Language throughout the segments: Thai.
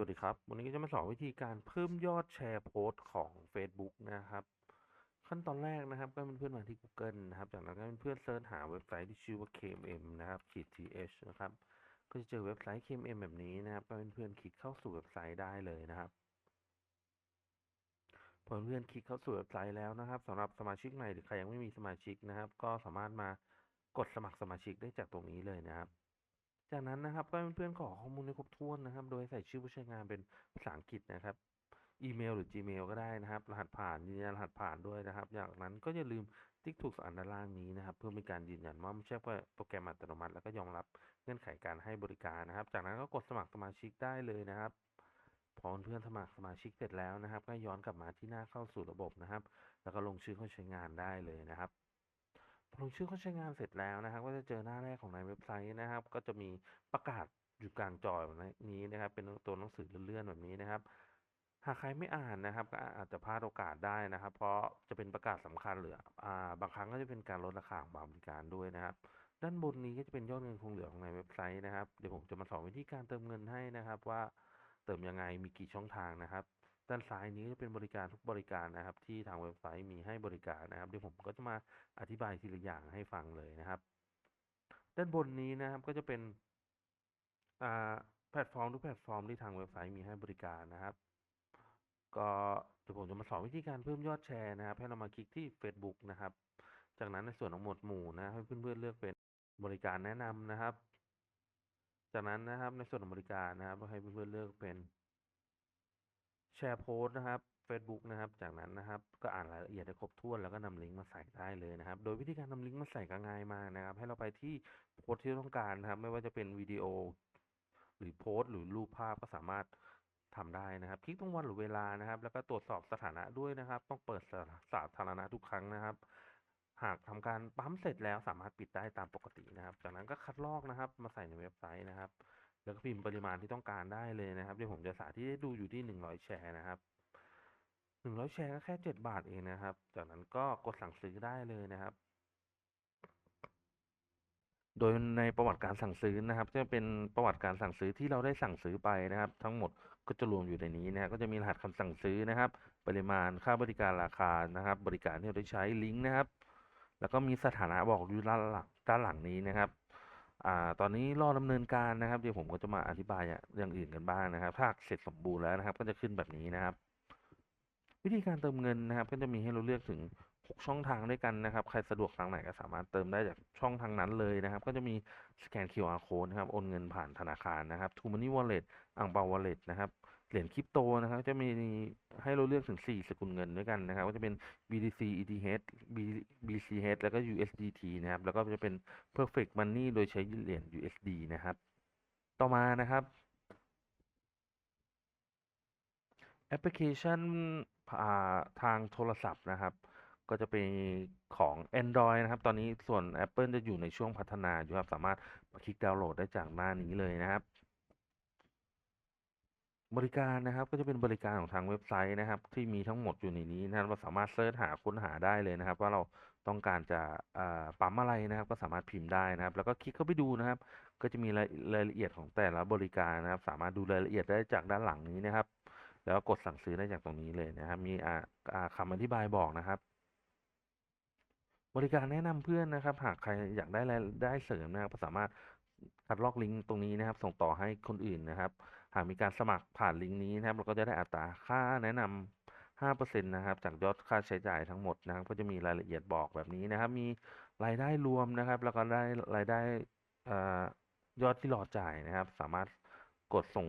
สวัสดีครับ วันนี้ก็จะมาสอนวิธีการเพิ่มยอดแชร์โพสต์ของ Facebook นะครับ ขั้นตอนแรกนะครับ ก็เป็นเพื่อนมาที่ Google นะครับ จากนั้นก็เป็นเพื่อนเซิร์ชหาเว็บไซต์ที่ชื่อว่า KMM นะครับ th นะครับ ก็จะเจอเว็บไซต์ KMM แบบนี้นะครับ ก็เพื่อนๆคลิกเข้าสู่เว็บไซต์ได้เลยนะครับ พอเพื่อนคลิกเข้าสู่เว็บไซต์แล้วนะครับสำหรับสมาชิกใหม่หรือใครยังไม่มีสมาชิกนะครับ ก็สามารถมากดสมัครสมาชิกได้จากตรงนี้เลยนะครับ จากนั้นนะครับก็เพื่อนๆขอข้อมูลให้ครบถ้วนนะครับ โดยใส่ชื่อผู้ใช้งานเป็นภาษาอังกฤษนะครับอีเมลหรือ Gmail ก็ได้นะครับ รหัสผ่านยืนยันรหัสผ่านด้วยนะครับ จากนั้นก็อย่าลืมติ๊กถูกอันด้านล่างนี้นะครับ เพื่อเป็นการยืนยันว่าไม่ใช่โปรแกรมอัตโนมัติ แล้วก็ยอมรับเงื่อนไขการให้บริการนะครับ จากนั้นก็กดสมัครสมาชิกได้เลยนะครับพอเพื่อนสมัครสมาชิกเสร็จแล้วนะครับ ก็ย้อนกลับมาที่หน้าเข้าสู่ระบบนะครับ แล้วก็ลงชื่อเข้าใช้งานได้เลยนะครับ พอลงชื่อเข้าใช้งานเสร็จแล้วนะครับ ก็จะเจอหน้าแรกของในเว็บไซต์นะครับ ก็จะมีประกาศอยู่กลางจอยแบบนี้นะครับ เป็นตัวหนังสือเลื่อนๆแบบนี้นะครับ หากใครไม่อ่านนะครับ ก็อาจจะพลาดโอกาสได้นะครับ เพราะจะเป็นประกาศสำคัญหรืออ่าบางครั้งก็จะเป็นการลดราคาของบางบริการด้วยนะครับ ด้านบนนี้ก็จะเป็นยอดเงินคงเหลือของในเว็บไซต์นะครับ เดี๋ยวผมจะมาสอนวิธีการเติมเงินให้นะครับ ว่าเติมยังไงมีกี่ช่องทางนะครับ ด้านซ้ายนี้จะเป็นบริการทุกบริการนะครับ ที่ทางเว็บไซต์มีให้บริการนะครับ เดี๋ยวผมก็จะมาอธิบายทีละอย่างให้ฟังเลยนะครับ ด้านบนนี้นะครับก็จะเป็นแพลตฟอร์มทุกแพลตฟอร์มที่ทางเว็บไซต์มีให้บริการนะครับ ก็เดี๋ยวผมจะมาสอนวิธีการเพิ่มยอดแชร์นะครับ ให้เรามาคลิกที่ Facebook นะครับ จากนั้นในส่วนของหมวดหมู่นะให้เพื่อนๆเลือกเป็นบริการแนะนำนะครับ จากนั้นนะครับในส่วนของบริการนะครับให้เพื่อนๆเลือกเป็น แชร์โพสต์นะครับ Facebook นะครับ จากนั้นนะครับ ก็อ่านรายละเอียดให้ครบถ้วนแล้วก็นำลิงก์มาใส่ได้เลยนะครับ โดยวิธีการนำลิงก์มาใส่ก็ง่ายมากนะครับ ให้เราไปที่โพสต์ที่ต้องการนะครับ ไม่ว่าจะเป็นวิดีโอ หรือโพสต์หรือรูปภาพก็สามารถทำได้นะครับคลิกตรงวันหรือเวลานะครับ แล้วก็ตรวจสอบสถานะด้วยนะครับ ต้องเปิดสาธารณะทุกครั้งนะครับ หากทำการปั๊มเสร็จแล้วสามารถปิดได้ตามปกตินะครับ จากนั้นก็คัดลอกนะครับ มาใส่ในเว็บไซต์นะครับ แล้วก็พิมพ์ปริมาณที่ต้องการได้เลยนะครับเดี๋ยวผมจะสาธิตให้ดูอยู่ที่ 100 แชร์นะครับ 100 แชร์ก็แค่ 7 บาทเองนะครับ จากนั้นก็กดสั่งซื้อได้เลยนะครับ โดยในประวัติการสั่งซื้อนะครับ จะเป็นประวัติการสั่งซื้อที่เราได้สั่งซื้อไปนะครับ ทั้งหมดก็จะรวมอยู่ในนี้นะก็จะมีรหัสคำสั่งซื้อนะครับ ปริมาณค่าบริการราคานะครับ บริการที่เราได้ใช้ลิงก์นะครับ แล้วก็มีสถานะบอกอยู่ด้านหลังด้านหลังนี้นะครับ อ่าตอนนี้รอดำเนินการนะครับเดี๋ยวผมก็จะมาอธิบายอย่างอื่นกันบ้างนะครับ ถ้าเสร็จสมบูรณ์แล้วนะครับ ก็จะขึ้นแบบนี้นะครับ วิธีการเติมเงินนะครับ ก็จะมีให้เราเลือกถึง 6 ช่องทางด้วยกันนะครับ ใครสะดวกทางไหนก็สามารถเติมได้จากช่องทางนั้นเลยนะครับ ก็จะมีสแกน QR code นะครับ โอนเงินผ่านธนาคารนะครับ True Money Wallet อ่างเปา Wallet นะครับเหรียญคริปโตนะครับจะมีให้เราเลือกถึง 4 สกุลเงินด้วยกันนะครับ ก็จะเป็น BTC ETH BCH แล้วก็ USDT นะครับ แล้วก็จะเป็น Perfect Money โดยใช้เหรียญ USD นะครับ ต่อมานะครับแอปพลิเคชัน ทางโทรศัพท์นะครับ ก็จะเป็นของ Android นะครับ ตอนนี้ส่วน Apple จะอยู่ในช่วงพัฒนาอยู่ครับ สามารถคลิกดาวน์โหลดได้จากหน้านี้เลยนะครับ บริการนะครับก็จะเป็นบริการของทางเว็บไซต์นะครับ ที่มีทั้งหมดอยู่ในนี้นะครับเราสามารถเซิร์ชหาค้นหาได้เลยนะครับ ว่าเราต้องการจะปั๊มอะไรนะครับ ก็สามารถพิมพ์ได้นะครับ แล้วก็คลิกเข้าไปดูนะครับ ก็จะมีรายละเอียดของแต่ละบริการนะครับ สามารถดูรายละเอียดได้จากด้านหลังนี้นะครับ แล้วก็กดสั่งซื้อได้จากตรงนี้เลยนะครับ มีอ่าอ่าคำอธิบายบอกนะครับ บริการแนะนำเพื่อนนะครับ หากใครอยากได้รายได้เสริมนะครับก็สามารถคัดลอกลิงก์ตรงนี้นะครับ ส่งต่อให้คนอื่นนะครับ หากมีการสมัครผ่านลิงก์นี้นะครับ เราก็จะได้อัตราค่าแนะนำ5%นะครับ จากยอดค่าใช้จ่ายทั้งหมดนะครับ ก็จะมีรายละเอียดบอกแบบนี้นะครับ มีรายได้รวมนะครับ แล้วก็ได้รายได้ยอดที่รอจ่ายนะครับ สามารถกดส่ง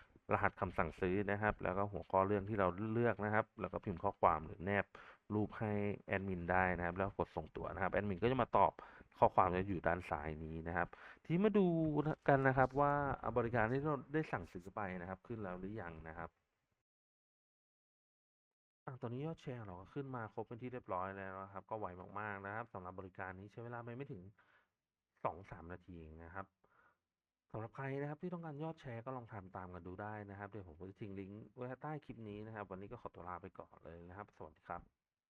รหัสคำสั่งซื้อนะครับ แล้วก็หัวข้อเรื่องที่เราเลือกนะครับ แล้วก็พิมพ์ข้อความหรือแนบรูปให้แอดมินได้นะครับ แล้วกดส่งตัวนะครับแอดมินก็จะมาตอบข้อความจะอยู่ด้านซ้ายนี้นะครับ ทีมาดูกันนะครับว่าบริการที่เราได้สั่งซื้อไปนะครับ ขึ้นแล้วหรือยังนะครับตอนนี้ยอดแชร์เราก็ขึ้นมาครบเป็นที่เรียบร้อยแล้วนะครับ ก็ไวมากๆนะครับสำหรับ บริการนี้ใช้เวลาไปไม่ถึงสองสามนาทีเองนะครับ สำหรับใครนะครับที่ต้องการยอดแชร์ก็ลองทำตามกันดูได้นะครับ เดี๋ยวผมจะทิ้งลิงก์ไว้ใต้คลิปนี้นะครับ วันนี้ก็ขอตัวลาไปก่อนเลยนะครับ สวัสดีครับ